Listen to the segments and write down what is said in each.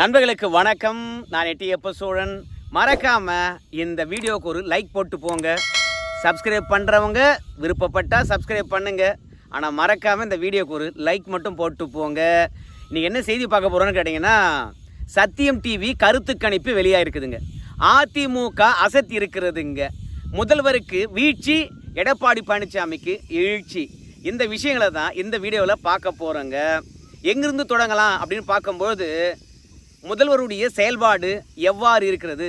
நண்பர்களுக்கு வணக்கம். நான் எட்டியப்ப சோழன். மறக்காம இந்த வீடியோவுக்கு ஒரு லைக் போட்டு போங்க. சப்ஸ்கிரைப் பண்ணுறவங்க விருப்பப்பட்டால் சப்ஸ்கிரைப் பண்ணுங்க. ஆனால் மறக்காம இந்த வீடியோக்கு ஒரு லைக் மட்டும் போட்டு போங்க. இன்றைக்கி என்ன செய்தி பார்க்க போகிறோன்னு கேட்டிங்கன்னா சத்தியம் டிவி கருத்து கணிப்பு வெளியாயிருக்குதுங்க. அதிமுக அசத்தி இருக்கிறதுங்க. முதல்வருக்கு வீழ்ச்சி எடப்பாடி பழனிசாமிக்கு எழுச்சி. இந்த விஷயங்களை தான் இந்த வீடியோவில் பார்க்க போகிறோங்க எங்கிருந்து தொடங்கலாம் அப்படின்னு பார்க்கும்போது முதல்வருடைய செயல்பாடு எவ்வாறு இருக்கிறது?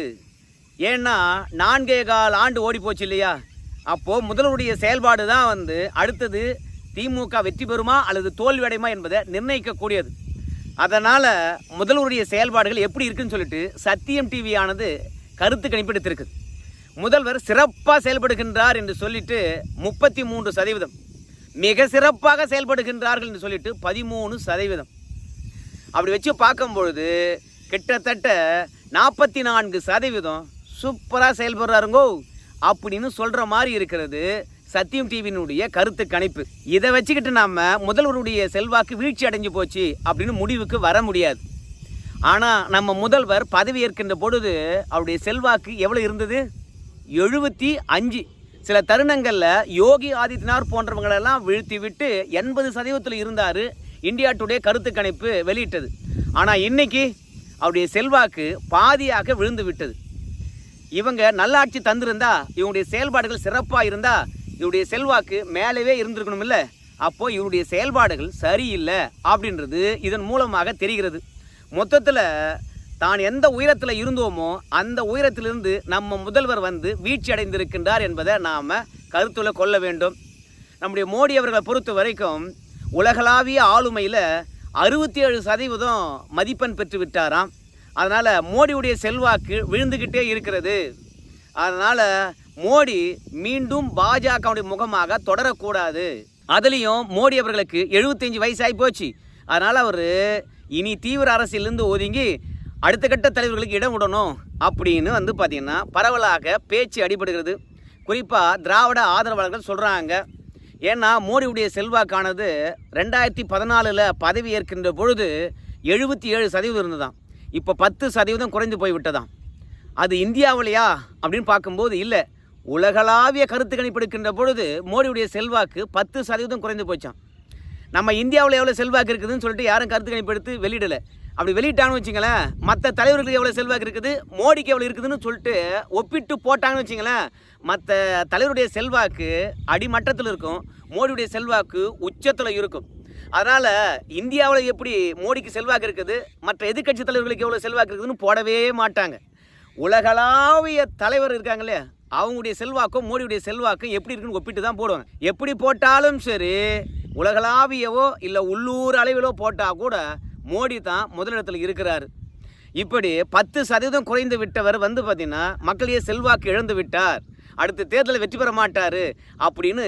ஏன்னா நான்கே கால் ஆண்டு ஓடி போச்சு இல்லையா? அப்போது முதல்வருடைய செயல்பாடு தான் வந்து அடுத்தது திமுக வெற்றி பெறுமா அல்லது தோல்வியடையுமா என்பதை நிர்ணயிக்கக்கூடியது. அதனால் முதல்வருடைய செயல்பாடுகள் எப்படி இருக்குன்னு சொல்லிட்டு சத்தியம் டிவி ஆனது கருத்து கணிப்பெடுத்திருக்கு. முதல்வர் சிறப்பாக செயல்படுகின்றார் என்று சொல்லிட்டு முப்பத்தி மூன்று சதவீதம். மிக சிறப்பாக செயல்படுகின்றார்கள் என்று சொல்லிட்டு பதிமூணு சதவீதம். அப்படி வச்சு பார்க்கும் பொழுது கிட்டத்தட்ட நாற்பத்தி நான்கு சதவீதம் சூப்பராக செயல்படுறாருங்கோ அப்படின்னு சொல்கிற மாதிரி இருக்கிறது சத்தியம் டிவியினுடைய கருத்து கணிப்பு. இதை வச்சுக்கிட்டு நாம் முதல்வருடைய செல்வாக்கு வீழ்ச்சி அடைஞ்சு போச்சு அப்படின்னு முடிவுக்கு வர முடியாது. ஆனால் நம்ம முதல்வர் பதவி ஏற்கின்ற பொழுது அவருடைய செல்வாக்கு எவ்வளோ இருந்தது? எழுபத்தி அஞ்சு. சில தருணங்களில் யோகி ஆதித்யநாத் போன்றவங்களெல்லாம் வீழ்த்தி விட்டு எண்பது சதவீதத்தில் இருந்தார். இந்தியா டுடே கருத்து கணிப்பு வெளியிட்டது. ஆனால் இன்னைக்கு அவருடைய செல்வாக்கு பாதியாக விழுந்து விட்டது. இவங்க நல்லாட்சி தந்திருந்தா இவனுடைய செயல்பாடுகள் சிறப்பாக இருந்தா இவருடைய செல்வாக்கு மேலவே இருந்திருக்கணும் இல்லை அப்போ இவருடைய செயல்பாடுகள் சரியில்லை அப்படின்றது இதன் மூலமாக தெரிகிறது. மொத்தத்தில் தான் எந்த உயரத்தில் இருந்தோமோ அந்த உயரத்திலிருந்து நம்ம முதல்வர் வந்து வீழ்ச்சி அடைந்திருக்கின்றார் என்பதை நாம் கருத்தில் கொள்ள வேண்டும். நம்முடைய மோடி அவர்களை பொறுத்த வரைக்கும் உலகளாவிய ஆளுமையில் அறுபத்தி ஏழு சதவீதம் மதிப்பெண் பெற்று விட்டாராம். அதனால் மோடியுடைய செல்வாக்கு விழுந்துக்கிட்டே இருக்கிறது. அதனால் மோடி மீண்டும் பாஜகவுடைய முகமாக தொடரக்கூடாது. அதுலேயும் மோடி அவர்களுக்கு எழுபத்தஞ்சு வயசாகி போச்சு. அதனால் அவர் இனி தீவிர அரசியலிருந்து ஒதுங்கி அடுத்த கட்ட தலைவர்களுக்கு இடம் விடணும் அப்படின்னு வந்து பார்த்திங்கன்னா பரவலாக பேச்சு அடிபடுகிறது. குறிப்பாக திராவிட ஆதரவாளர்கள் சொல்கிறாங்க ஏன்னா மோடியுடைய செல்வாக்கானது ரெண்டாயிரத்தி பதினாலில் பதவி ஏற்கின்ற பொழுது எழுபத்தி ஏழு சதவீதம் இருந்ததாம். இப்போ பத்து சதவீதம் குறைந்து போய்விட்டதாம் அது இந்தியாவிலையா அப்படின்னு பார்க்கும்போது இல்லை. உலகளாவிய கருத்து கணிப்பு எடுக்கின்ற பொழுது மோடியுடைய செல்வாக்கு பத்து சதவீதம் குறைந்து போச்சாம். நம்ம இந்தியாவில் எவ்வளோ செல்வாக்கு இருக்குதுன்னு சொல்லிட்டு யாரும் கருத்து கணிப்பு எடுத்து வெளியிடலை. அப்படி வெளியிட்டாங்கன்னு வச்சுங்களேன் மற்ற தலைவர்களுக்கு எவ்வளோ செல்வாக்கு இருக்குது மோடிக்கு எவ்வளோ இருக்குதுன்னு சொல்லிட்டு ஒப்பிட்டு போட்டாங்கன்னு வச்சுங்களேன் மற்ற தலைவருடைய செல்வாக்கு அடிமட்டத்தில் இருக்கும் மோடியுடைய செல்வாக்கு உச்சத்தில் இருக்கும். அதனால் இந்தியாவில் எப்படி மோடிக்கு செல்வாக்கு இருக்குது மற்ற எதிர்க்கட்சி தலைவர்களுக்கு எவ்வளோ செல்வாக்கு இருக்குதுன்னு போடவே மாட்டாங்க. உலகளாவிய தலைவர் இருக்காங்களே அவங்களுடைய செல்வாக்கும் மோடியுடைய செல்வாக்கும் எப்படி இருக்குன்னு ஒப்பிட்டு தான் போடுவாங்க. எப்படி போட்டாலும் சரி உலகளாவியவோ இல்லை உள்ளூர் அளவிலோ போட்டால் கூட மோடி தான் முதலிடத்தில் இருக்கிறார். இப்படி பத்து சதவீதம் குறைந்து விட்டவர் வந்து பார்த்தீங்கன்னா மக்களையே செல்வாக்கு இழந்து விட்டார். அடுத்த தேர்தலில் வெற்றி பெற மாட்டார் அப்படின்னு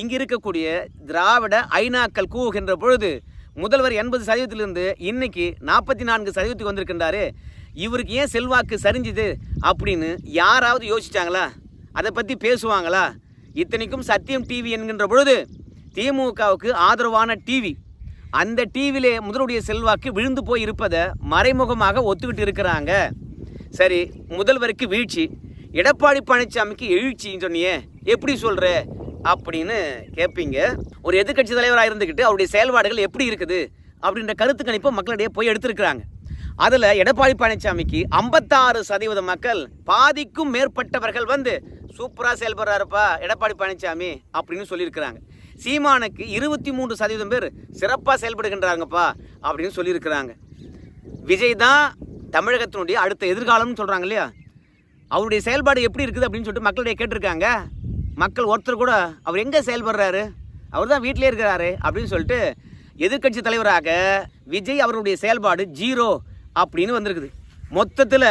இங்கே இருக்கக்கூடிய திராவிட ஐநாக்கள் கூவுகின்ற பொழுது முதல்வர் எண்பது சதவீதத்திலிருந்து இன்னைக்கு நாற்பத்தி நான்கு சதவீதத்துக்கு வந்திருக்கின்றாரு. இவருக்கு ஏன் செல்வாக்கு சரிஞ்சுது அப்படின்னு யாராவது யோசிச்சாங்களா? அதை பற்றி பேசுவாங்களா? இத்தனைக்கும் சத்தியம் டிவி என்கின்ற பொழுது திமுகவுக்கு ஆதரவான டிவி. அந்த டிவியிலே முதலுடைய செல்வாக்கு விழுந்து போய் இருப்பதை மறைமுகமாக ஒத்துக்கிட்டு இருக்கிறாங்க. சரி முதல்வருக்கு வீழ்ச்சி எடப்பாடி பழனிசாமிக்கு எழுச்சின்னு சொன்னியே எப்படி சொல்கிற அப்படின்னு கேட்பீங்க ஒரு எதிர்கட்சி தலைவராக இருந்துக்கிட்டு அவருடைய செயல்பாடுகள் எப்படி இருக்குது அப்படின்ற கருத்து கணிப்பை மக்களிடையே போய் எடுத்திருக்கிறாங்க. அதில் எடப்பாடி பழனிசாமிக்கு ஐம்பத்தாறு சதவீத மக்கள் பாதிக்கும் மேற்பட்டவர்கள் வந்து சூப்பராக செயல்படுறாருப்பா எடப்பாடி பழனிசாமி அப்படின்னு சொல்லியிருக்கிறாங்க. சீமானுக்கு இருபத்தி மூன்று சதவீதம் பேர் சிறப்பாக செயல்படுகின்றாங்கப்பா அப்படின்னு சொல்லியிருக்கிறாங்க. விஜய் தான் தமிழகத்தினுடைய அடுத்த எதிர்காலம்னு சொல்கிறாங்க இல்லையா? அவருடைய செயல்பாடு எப்படி இருக்குது அப்படின்னு சொல்லிட்டு மக்களுடைய கேட்டிருக்காங்க. மக்கள் ஒருத்தர் கூட அவர் எங்கே செயல்படுறாரு? அவர் தான் வீட்டிலே இருக்கிறாரு அப்படின்னு சொல்லிட்டு எதிர்க்கட்சி தலைவராக விஜய் அவருடைய செயல்பாடு ஜீரோ அப்படின்னு வந்திருக்குது. மொத்தத்தில்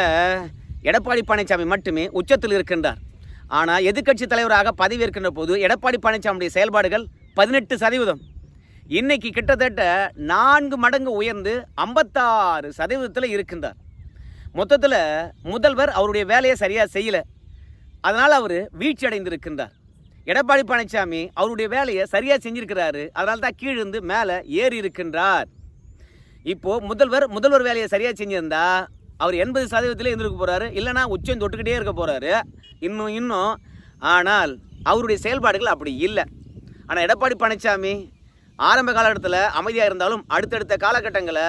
எடப்பாடி பழனிசாமி மட்டுமே உச்சத்தில் இருக்கின்றார். ஆனால் எதிர்க்கட்சி தலைவராக பதவியேற்கின்ற போது எடப்பாடி பழனிசாமியுடைய செயல்பாடுகள் பதினெட்டு சதவீதம். இன்னைக்கு கிட்டத்தட்ட நான்கு மடங்கு உயர்ந்து ஐம்பத்தாறு சதவீதத்தில் இருக்கின்றார். மொத்தத்தில் முதல்வர் அவருடைய வேலையை சரியாக செய்யலை. அதனால் அவர் வீழ்ச்சி அடைந்திருக்கின்றார். எடப்பாடி பழனிசாமி அவருடைய வேலையை சரியாக செஞ்சிருக்கிறாரு. அதனால தான் கீழிருந்து மேலே ஏறி இருக்கின்றார். இப்போது முதல்வர் முதல்வர் வேலையை சரியாக செஞ்சிருந்தா அவர் எண்பது சதவீதத்தில் இருந்திருக்க போகிறாரு இல்லைனா உச்சம் தொட்டுக்கிட்டே இருக்க போகிறாரு இன்னும் இன்னும். ஆனால் அவருடைய செயல்பாடுகள் அப்படி இல்லை. ஆனால் எடப்பாடி பழனிசாமி ஆரம்ப காலகட்டத்தில் அமைதியாக இருந்தாலும் அடுத்தடுத்த காலகட்டங்களை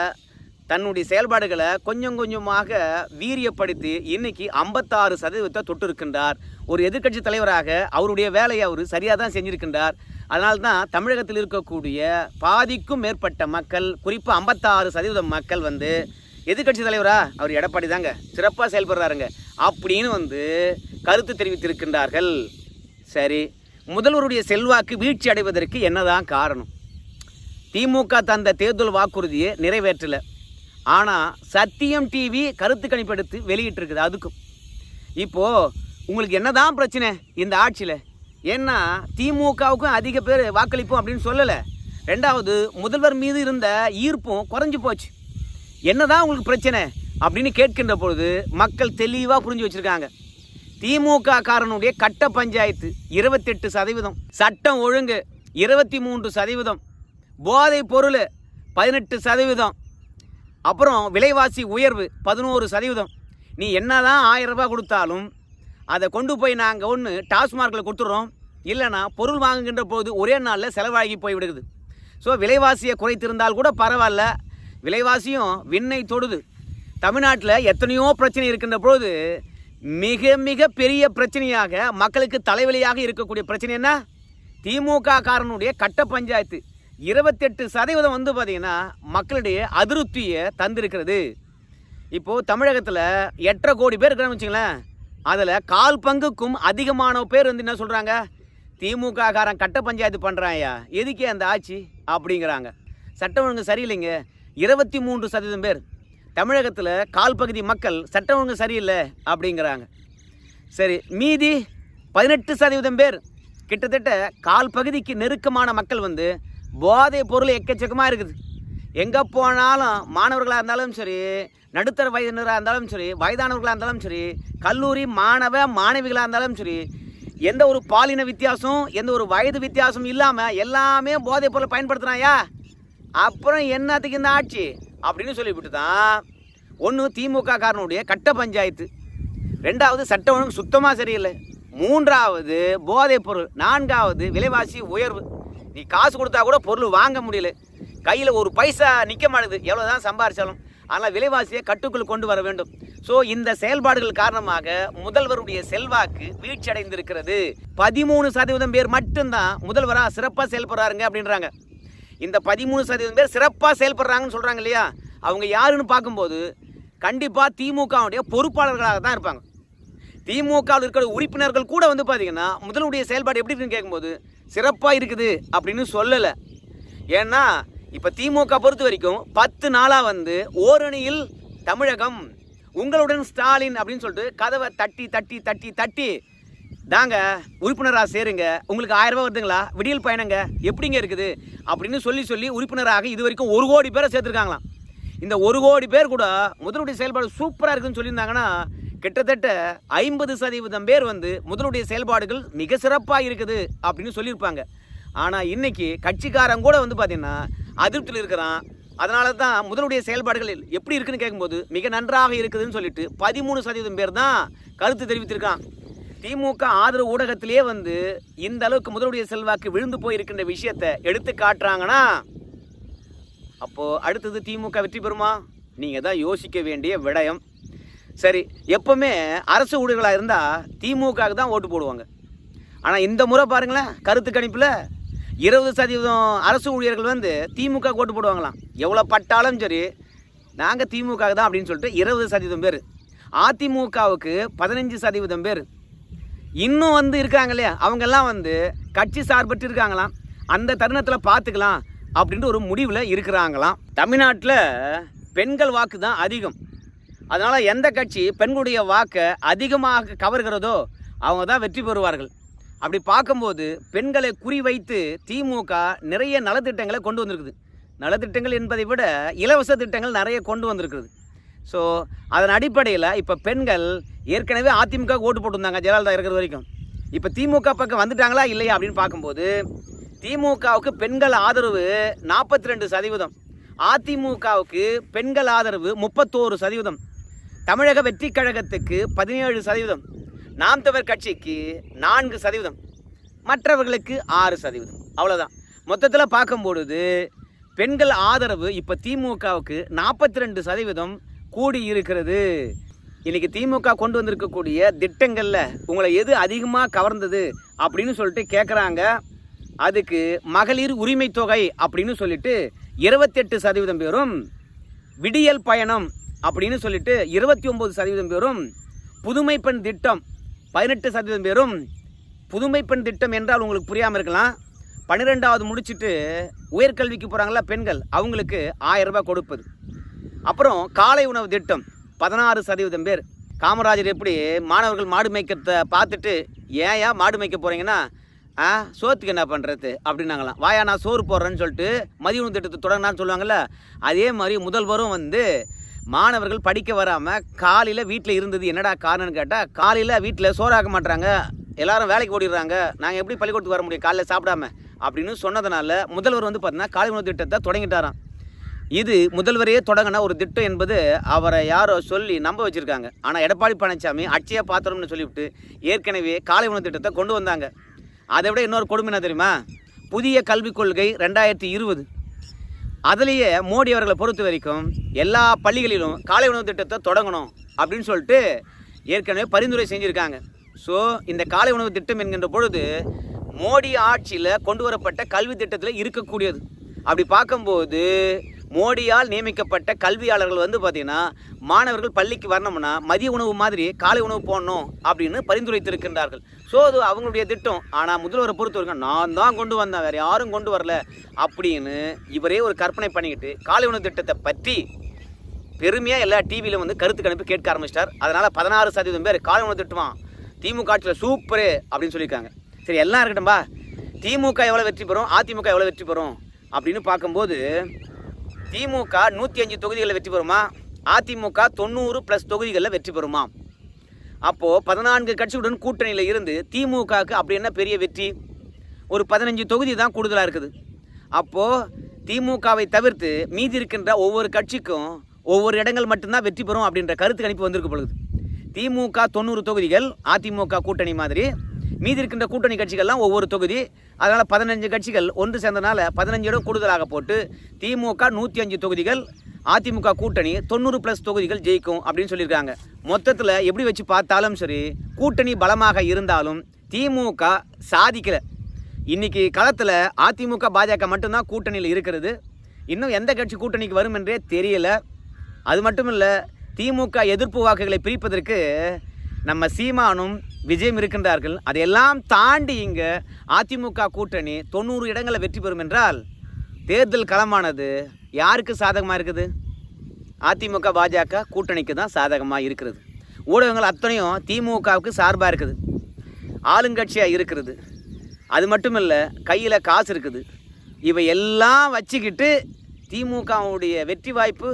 தன்னுடைய செயல்பாடுகளை கொஞ்சம் கொஞ்சமாக வீரியப்படுத்தி இன்னைக்கு ஐம்பத்தாறு சதவீதத்தை தொட்டு இருக்கின்றார் ஒரு எதிர்க்கட்சி தலைவராக அவருடைய வேலையை அவர் சரியாக தான் செஞ்சிருக்கின்றார். அதனால தான் தமிழகத்தில் இருக்கக்கூடிய பாதிக்கும் மேற்பட்ட மக்கள் குறிப்பாக ஐம்பத்தாறு சதவீதம் மக்கள் வந்து எதிர்கட்சி தலைவரா? அவர் எடப்பாடி தாங்க. சிறப்பாக செயல்படுறாருங்க. அப்படின்னு வந்து கருத்து தெரிவித்திருக்கின்றார்கள். சரி. முதல்வருடைய செல்வாக்கு வீழ்ச்சி அடைவதற்கு என்னதான் காரணம்? திமுக தந்த தேர்தல் வாக்குறுதியை நிறைவேற்றலை. ஆனால் சத்தியம் டிவி கருத்து கணிப்பெடுத்து வெளியிட்டிருக்குது அதுக்கும். இப்போது உங்களுக்கு என்னதான் பிரச்சனை இந்த ஆட்சியில்? ஏன்னா திமுகவுக்கும் அதிக பேர் வாக்களிப்போம் அப்படின்னு சொல்லலை. ரெண்டாவது முதல்வர் மீது இருந்த ஈர்ப்பும் குறைஞ்சி போச்சு. என்னதான் உங்களுக்கு பிரச்சனை அப்படின்னு கேட்கின்ற பொழுது மக்கள் தெளிவாக புரிஞ்சு வச்சுருக்காங்க. திமுக காரனுடைய கட்ட பஞ்சாயத்து இருபத்தெட்டு சதவீதம் சட்டம் ஒழுங்கு இருபத்தி மூன்று சதவீதம் போதை பொருள் பதினெட்டு சதவீதம் அப்புறம் விலைவாசி உயர்வு பதினோரு சதவீதம். நீ என்ன தான் ஆயிரம் ரூபாய் கொடுத்தாலும் அதை கொண்டு போய் நாங்கள் ஒன்று டாஸ்மார்க்கில் கொடுத்துட்றோம். இல்லைனா பொருள் வாங்குகின்ற போது ஒரே நாளில் செலவாகி போய் விடுது ஸோ விலைவாசியை குறைத்திருந்தால் கூட பரவாயில்ல. விலைவாசியும் விண்ணை தொடுது. தமிழ்நாட்டில் எத்தனையோ பிரச்சனை இருக்கின்ற பொழுது மிக மிக பெரிய பிரச்சனையாக மக்களுக்கு தலைவலியாக இருக்கக்கூடிய பிரச்சனை என்ன? திமுக காரனுடைய கட்ட பஞ்சாயத்து. இருபத்தெட்டு சதவீதம் வந்து பார்த்திங்கன்னா மக்களுடைய அதிருப்தியை தந்திருக்கிறது. இப்போது தமிழகத்தில் எட்டரை கோடி பேர் இருக்கிறான்னு வச்சுங்களேன் அதில் கால் பங்குக்கும் அதிகமான பேர் வந்து என்ன சொல்கிறாங்க திமுக காரன் கட்ட பஞ்சாயத்து பண்ணுறாயா எதுக்கே அந்த ஆட்சி? அப்படிங்கிறாங்க. சட்டம் ஒழுங்கு சரியில்லைங்க. இருபத்தி மூன்று சதவீதம் பேர். தமிழகத்தில் கால் பகுதி மக்கள் சட்டம் ஒழுங்கு சரியில்லை அப்படிங்கிறாங்க. சரி மீதி பதினெட்டு சதவீதம் பேர். கிட்டத்தட்ட கால் பகுதிக்கு நெருக்கமான மக்கள் வந்து போதை பொருள் எக்கச்சக்கமாக இருக்குது. எங்கே போனாலும் மாணவர்களாக இருந்தாலும் சரி நடுத்தர வயதினராக இருந்தாலும் சரி வயதானவர்களாக இருந்தாலும் சரி கல்லூரி மாணவ மாணவிகளாக இருந்தாலும் சரி எந்த ஒரு பாலின வித்தியாசம் எந்த ஒரு வயது வித்தியாசம் இல்லாமல் எல்லாமே போதைப் பொருளை பயன்படுத்துகிறாயா அப்புறம் என்னத்துக்கு இந்த ஆட்சி? அப்படின்னு சொல்லிவிட்டு தான் ஒன்று திமுக காரனுடைய கட்ட பஞ்சாயத்து. ரெண்டாவது சட்ட ஒழுங்கு சுத்தமாக சரியில்லை. மூன்றாவது போதைப் பொருள். நான்காவது விலைவாசி உயர்வு. நீ காசு கொடுத்தா கூட பொருள் வாங்க முடியல. கையில் ஒரு பைசா நிற்க மாட்டேது. எவ்வளோ தான் சம்பாரிச்சாலும். ஆனால் விலைவாசியை கட்டுக்குள் கொண்டு வர வேண்டும். ஸோ இந்த செயல்பாடுகள் காரணமாக முதல்வருடைய செல்வாக்கு வீழ்ச்சி அடைந்திருக்கிறது பதிமூணு சதவீதம் பேர் மட்டும்தான் முதல்வராக சிறப்பாக செயல்படுறாருங்க அப்படின்றாங்க. இந்த பதிமூணு சதவீதம் பேர் சிறப்பாக செயல்படுறாங்கன்னு சொல்கிறாங்க இல்லையா? அவங்க யாருன்னு பார்க்கும்போது கண்டிப்பாக திமுகவுடைய பொறுப்பாளர்களாக தான் இருப்பாங்க. திமுகவில் இருக்கிற உறுப்பினர்கள் கூட வந்து பார்த்திங்கன்னா முதலுடைய செயல்பாடு எப்படி இருக்குன்னு கேட்கும்போது சிறப்பாக இருக்குது அப்படின்னு சொல்லலை. ஏன்னா இப்போ திமுக பொறுத்த வரைக்கும் பத்து நாளாக வந்து ஓரணியில் தமிழகம் உங்களுடன் ஸ்டாலின் அப்படின்னு சொல்லிட்டு கதவை தட்டி தட்டி தட்டி தட்டி தாங்க உறுப்பினராக சேருங்க. உங்களுக்கு ஆயிரம் ரூபாய் வருதுங்களா? விடியல் பயணங்க. எப்படிங்க இருக்குது? அப்படின்னு சொல்லி சொல்லி உறுப்பினராக இது வரைக்கும் ஒரு கோடி பேரை சேர்த்துருக்காங்களாம். இந்த ஒரு கோடி பேர் கூட முதலுடைய செயல்பாடு சூப்பராக இருக்குன்னு சொல்லியிருந்தாங்கன்னா கிட்டத்தட்ட ஐம்பது சதவீதம் பேர் வந்து முதலுடைய செயல்பாடுகள் மிக சிறப்பாக இருக்குது அப்படின்னு சொல்லியிருப்பாங்க. ஆனால் இன்னைக்கு கட்சிக்காரன் கூட வந்து பார்த்தீங்கன்னா அதிருப்தியில் இருக்கிறான். அதனால தான் முதலுடைய செயல்பாடுகள் எப்படி இருக்குன்னு கேட்கும்போது மிக நன்றாக இருக்குதுன்னு சொல்லிட்டு பதிமூணு சதவீதம் பேர் தான் கருத்து தெரிவித்திருக்கான் திமுக ஆதரவு ஊடகத்திலே வந்து இந்த அளவுக்கு முதலுடைய செல்வாக்கு விழுந்து போயிருக்கின்ற விஷயத்தை எடுத்து காட்டுறாங்கன்னா அப்போது அடுத்தது திமுக வெற்றி பெறுமா? நீங்கள் தான் யோசிக்க வேண்டிய விடயம். சரி எப்போவுமே அரசு ஊழியர்களாக இருந்தால் திமுகவுக்கு தான் ஓட்டு போடுவாங்க. ஆனால் இந்த முறை பாருங்களேன் கருத்து கணிப்பில் இருபது சதவீதம் அரசு ஊழியர்கள் வந்து திமுக ஓட்டு போடுவாங்களாம். எவ்வளோ பட்டாலும் சரி நாங்கள் திமுக தான் அப்படின்னு சொல்லிட்டு இருபது சதவீதம் பேர். அதிமுகவுக்கு பதினஞ்சு சதவீதம் பேர். இன்னும் வந்து இருக்காங்க இல்லையா? அவங்கெல்லாம் வந்து கட்சி சார்பற்று இருக்காங்களாம். அந்த தருணத்தில் பார்த்துக்கலாம் அப்படின்ட்டு ஒரு முடிவில் இருக்கிறாங்களாம். தமிழ்நாட்டில் பெண்கள் வாக்கு தான் அதிகம். அதனால் எந்த கட்சி பெண்களுடைய வாக்கை அதிகமாக கவர்கிறதோ அவங்க தான் வெற்றி பெறுவார்கள். அப்படி பார்க்கும்போது பெண்களை குறிவைத்து திமுக நிறைய நலத்திட்டங்களை கொண்டு வந்திருக்குது. நலத்திட்டங்கள் என்பதை விட இலவச திட்டங்கள் நிறைய கொண்டு வந்திருக்குது. ஸோ அதன் அடிப்படையில் இப்போ பெண்கள் ஏற்கனவே அதிமுக ஓட்டு போட்டிருந்தாங்க ஜெயலலிதா இருக்கிற வரைக்கும். இப்போ திமுக பக்கம் வந்துட்டாங்களா இல்லையா அப்படின்னு பார்க்கும்போது திமுகவுக்கு பெண்கள் ஆதரவு நாற்பத்தி ரெண்டு சதவீதம். அதிமுகவுக்கு பெண்கள் ஆதரவு முப்பத்தோரு சதவீதம். தமிழக வெற்றி கழகத்துக்கு பதினேழு சதவீதம். நாம் தமிழர் கட்சிக்கு நான்கு சதவீதம். மற்றவர்களுக்கு ஆறு சதவீதம். அவ்வளோதான் மொத்தத்தில் பார்க்கும்பொழுது பெண்கள் ஆதரவு இப்போ திமுகவுக்கு நாற்பத்தி ரெண்டு சதவீதம் கூடி இருக்கிறது இன்னைக்கு திமுக கொண்டு வந்திருக்கக்கூடிய திட்டங்களில் உங்களை எது அதிகமாக கவர்ந்தது அப்படின்னு சொல்லிட்டு கேட்குறாங்க அதுக்கு மகளிர் உரிமை தொகை அப்படின்னு சொல்லிட்டு இருபத்தெட்டு சதவீதம் பேரும் விடியல் பயணம் அப்படின்னு சொல்லிட்டு இருபத்தி ஒம்பது சதவீதம் பேரும் புதுமை பெண் திட்டம் பதினெட்டு சதவீதம் பேரும் புதுமை பெண் திட்டம் என்றால் உங்களுக்கு புரியாமல் இருக்கலாம். பன்னிரெண்டாவது முடிச்சுட்டு உயர்கல்விக்கு போகிறாங்களா பெண்கள் அவங்களுக்கு ஆயிரம் ரூபாய் கொடுப்பது. அப்புறம் காலை உணவு திட்டம். பதினாறு சதவீதம் பேர். காமராஜர் எப்படி மாணவர்கள் மாடு மேய்க்கிறத பார்த்துட்டு ஏயா மாடு மேய்க்க போகிறீங்கன்னா ஆ சோத்துக்கு என்ன பண்ணுறது அப்படின்னாங்களாம். வாயா நான் சோறு போடுறேன்னு சொல்லிட்டு மதிய உணவு திட்டத்தை தொடங்கினான்னு சொல்லுவாங்கள்ல அதே மாதிரி முதல்வரும் வந்து மாணவர்கள் படிக்க வராமல் காலையில் வீட்டில் இருந்தது என்னடா காரணம்னு கேட்டால் காலையில் வீட்டில் சோறாக்க மாட்றாங்க. எல்லாரும் வேலைக்கு ஓடிடுறாங்க. நாங்கள் எப்படி பள்ளிக்கூடத்துக்கு வர முடியும்? காலையில் சாப்பிடாம. அப்படின்னு சொன்னதுனால முதல்வர் வந்து பார்த்தீங்கன்னா காலை உணவு திட்டத்தை தொடங்கிட்டாராம். இது முதல்வரையே தொடங்கின ஒரு திட்டம் என்பது அவரை யாரோ சொல்லி நம்ப வச்சுருக்காங்க. ஆனால் எடப்பாடி பழனிசாமி அட்சய பாத்திரம்னு சொல்லிவிட்டு ஏற்கனவே காலை உணவு திட்டத்தை கொண்டு வந்தாங்க. அதை விட இன்னொரு கொடுமை என்ன தெரியுமா? புதிய கல்விக் கொள்கை ரெண்டாயிரத்தி இருபது. அதுலேயே மோடி அவர்களை பொறுத்த வரைக்கும் எல்லா பள்ளிகளிலும் காலை உணவு திட்டத்தை தொடங்கணும் அப்படின்னு சொல்லிட்டு ஏற்கனவே பரிந்துரை செஞ்சுருக்காங்க. ஸோ இந்த காலை உணவு திட்டம் என்கின்ற பொழுது மோடி ஆட்சியில் கொண்டு வரப்பட்ட கல்வி திட்டத்தில் இருக்கக்கூடியது. அப்படி பார்க்கும்போது மோடியால் நியமிக்கப்பட்ட கல்வியாளர்கள் வந்து பார்த்திங்கன்னா மாணவர்கள் பள்ளிக்கு வரணும்னா மதிய உணவு மாதிரி காலை உணவு போடணும் அப்படின்னு பரிந்துரைத்திருக்கின்றார்கள். ஸோ அது அவங்களுடைய திட்டம். ஆனால் முதல்வரை பொறுத்த வரைக்கும் நான் தான் கொண்டு வந்தேன். வேறு யாரும் கொண்டு வரல அப்படின்னு இவரே ஒரு கற்பனை பண்ணிக்கிட்டு காலை உணவு திட்டத்தை பற்றி பெருமையாக எல்லா டிவியிலும் வந்து கருத்து கணிப்பு கேட்க ஆரம்பிச்சிட்டார். அதனால் பதினாறு சதவீதம் பேர் காலை உணவு திட்டமா திமுக ஆட்சியில் சூப்பரு அப்படின்னு சொல்லியிருக்காங்க. சரி எல்லாம் இருக்கட்டும்பா. திமுக எவ்வளோ வெற்றி பெறும்? அதிமுக எவ்வளோ வெற்றி பெறும்? அப்படின்னு பார்க்கும்போது திமுக நூற்றி அஞ்சு தொகுதிகளில் வெற்றி பெறுமா? அதிமுக தொண்ணூறு ப்ளஸ் தொகுதிகளில் வெற்றி பெறுமா? அப்போது பதினான்கு கட்சியுடன் கூட்டணியில் இருந்து திமுகவுக்கு அப்படி என்ன பெரிய வெற்றி? ஒரு பதினஞ்சு தொகுதி தான் கூடுதலாக இருக்குது. அப்போது திமுகவை தவிர்த்து மீதி இருக்கின்ற ஒவ்வொரு கட்சிக்கும் ஒவ்வொரு இடங்கள் மட்டும்தான் வெற்றி பெறும் அப்படின்ற கருத்து கணிப்பு வந்திருக்கு பொழுது திமுக தொண்ணூறு தொகுதிகள் அதிமுக கூட்டணி மாதிரி மீதி இருக்கின்ற கூட்டணி கட்சிகள்லாம் ஒவ்வொரு தொகுதி அதனால் பதினஞ்சு கட்சிகள் ஒன்று சேர்ந்தனால பதினஞ்சு இடம் கூடுதலாக போட்டு திமுக நூற்றி அஞ்சு தொகுதிகள் அதிமுக கூட்டணி தொண்ணூறு ப்ளஸ் தொகுதிகள் ஜெயிக்கும் அப்படின்னு சொல்லியிருக்காங்க. மொத்தத்தில் எப்படி வச்சு பார்த்தாலும் சரி கூட்டணி பலமாக இருந்தாலும் திமுக சாதிக்கலை. இன்னைக்கு களத்தில் அதிமுக பாஜக மட்டும்தான் கூட்டணியில் இருக்கிறது. இன்னும் எந்த கட்சி கூட்டணிக்கு வரும் என்றே தெரியல. அது மட்டும் இல்லை திமுக எதிர்ப்பு வாக்குகளை பிரிப்பதற்கு நம்ம சீமானும் விஜயம் இருக்கின்றார்கள். அதையெல்லாம் தாண்டி இங்கே அதிமுக கூட்டணி தொண்ணூறு இடங்களை வெற்றி பெறும் என்றால் தேர்தல் களமானது யாருக்கு சாதகமாக இருக்குது? அதிமுக பாஜக கூட்டணிக்கு தான் சாதகமாக இருக்கிறது. ஊடகங்கள் அத்தனையும் திமுகவுக்கு சார்பாக இருக்குது. ஆளுங்கட்சியாக இருக்கிறது. அது மட்டும் இல்லை கையில் காசு இருக்குது. இவை எல்லாம் வச்சுக்கிட்டு திமுகவுடைய வெற்றி வாய்ப்பு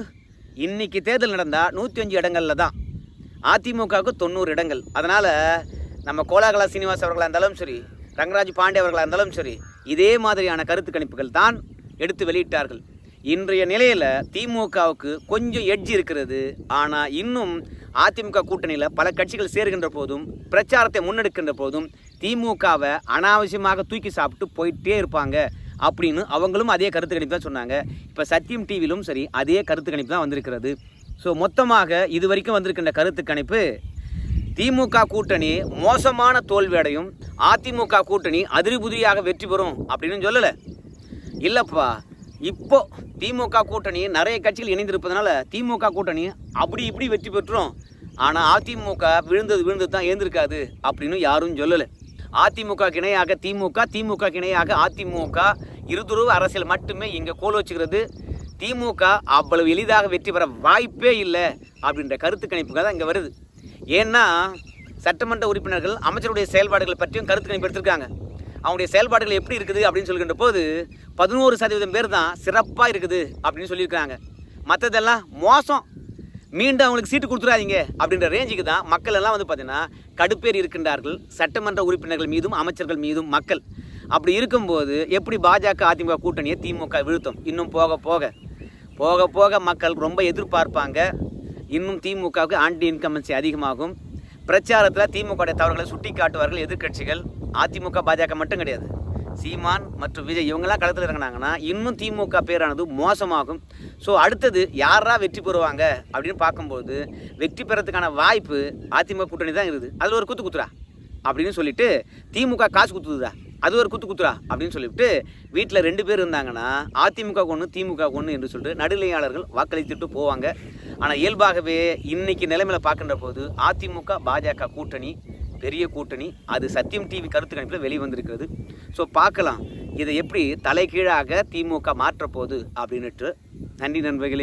இன்னைக்கு தேர்தல் நடந்தால் நூற்றி அஞ்சு இடங்களில் தான். அதிமுகவுக்கு தொண்ணூறு இடங்கள். அதனால் நம்ம கோலாகலா சீனிவாஸ் அவர்களாக இருந்தாலும் சரி ரங்கராஜ் பாண்டே அவர்களாக இருந்தாலும் சரி இதே மாதிரியான கருத்து கணிப்புகள் தான் எடுத்து வெளியிட்டார்கள். இன்றைய நிலையில் திமுகவுக்கு கொஞ்சம் எட்ஜ் இருக்கிறது. ஆனால் இன்னும் அதிமுக கூட்டணியில் பல கட்சிகள் சேருகின்ற போதும் பிரச்சாரத்தை முன்னெடுக்கின்ற போதும் திமுகவை அனாவசியமாக தூக்கி சாப்பிட்டு போயிட்டே இருப்பாங்க அப்படின்னு அவங்களும் அதே கருத்து கணிப்பு தான் சொன்னாங்க. இப்போ சத்தியம் டிவிலும் சரி அதே கருத்து கணிப்பு தான் வந்திருக்கிறது. ஸோ மொத்தமாக இது வரைக்கும் வந்திருக்கின்ற கருத்து கணிப்பு திமுக கூட்டணி மோசமான தோல்வி அடையும் அதிமுக கூட்டணி அதிரிபுதிரியாக வெற்றி பெறும் அப்படின்னு சொல்லலை. இல்லைப்பா இப்போ திமுக கூட்டணி நிறைய கட்சிகள் இணைந்திருப்பதனால திமுக கூட்டணி அப்படி இப்படி வெற்றி பெற்றோம். ஆனால் அதிமுக விழுந்தது விழுந்தது தான் ஏந்திருக்காது அப்படின்னு யாரும் சொல்லலை. அதிமுக இணையாக திமுக திமுக இணையாக அதிமுக இருதுருவ அரசியல் மட்டுமே இங்கே கோல் வச்சுக்கிறது. திமுக அவ்வளவு எளிதாக வெற்றி பெற வாய்ப்பே இல்லை அப்படின்ற கருத்து கணிப்புகள் தான் இங்கே வருது. ஏன்னா சட்டமன்ற உறுப்பினர்கள் அமைச்சருடைய செயல்பாடுகளை பற்றியும் கருத்து கணிப்பு எடுத்திருக்காங்க. அவங்களுடைய செயல்பாடுகள் எப்படி இருக்குது அப்படின்னு சொல்கின்ற போது பதினோரு சதவீதம் பேர் தான் சிறப்பாக இருக்குது அப்படின்னு சொல்லியிருக்காங்க. மற்றதெல்லாம் மோசம். மீண்டும் அவங்களுக்கு சீட்டு கொடுத்துடாதீங்க அப்படின்ற ரேஞ்சுக்கு தான் மக்கள் எல்லாம் வந்து பார்த்தீங்கன்னா கடுப்பேறி இருக்கின்றார்கள். சட்டமன்ற உறுப்பினர்கள் மீதும் அமைச்சர்கள் மீதும் மக்கள். அப்படி இருக்கும்போது எப்படி பாஜக அதிமுக கூட்டணியை திமுக வீழ்த்தும்? இன்னும் போக போக. போக போக மக்கள் ரொம்ப எதிர்பார்ப்பாங்க. இன்னும் திமுகவுக்கு ஆண்டி இன்கமன்சி அதிகமாகும். பிரச்சாரத்தில் திமுக தவறுகளை சுட்டி காட்டுவார்கள் எதிர்க்கட்சிகள். அதிமுக பாஜக மட்டும் கிடையாது. சீமான் மற்றும் விஜய் இவங்கெல்லாம் களத்தில் இறங்கினாங்கன்னா இன்னும் திமுக பேரானது மோசமாகும். ஸோ அடுத்தது யாரா வெற்றி பெறுவாங்க அப்படின்னு பார்க்கும்போது வெற்றி பெறத்துக்கான வாய்ப்பு அதிமுக கூட்டணி தான் இருக்குது. அதில் ஒரு குத்து குத்துறா அப்படின்னு சொல்லிட்டு திமுக காசு குத்துதுதா அது ஒரு குத்து குத்துரா அப்படின்னு சொல்லிவிட்டு வீட்டில் ரெண்டு பேர் இருந்தாங்கன்னா அதிமுக ஒன்று திமுக ஒன்று என்று சொல்லிட்டு நடுநிலையாளர்கள் வாக்களித்துட்டு போவாங்க. ஆனால் இயல்பாகவே இன்னைக்கு நிலைமையில பார்க்கின்ற போது அதிமுக பாஜக கூட்டணி பெரிய கூட்டணி அது சத்தியம் டிவி கருத்து கணிப்பில் வெளிவந்திருக்கிறது ஸோ பார்க்கலாம். இதை எப்படி தலைகீழாக திமுக மாற்றப்போகுது அப்படின்னுட்டு நன்றி நண்பர்களே.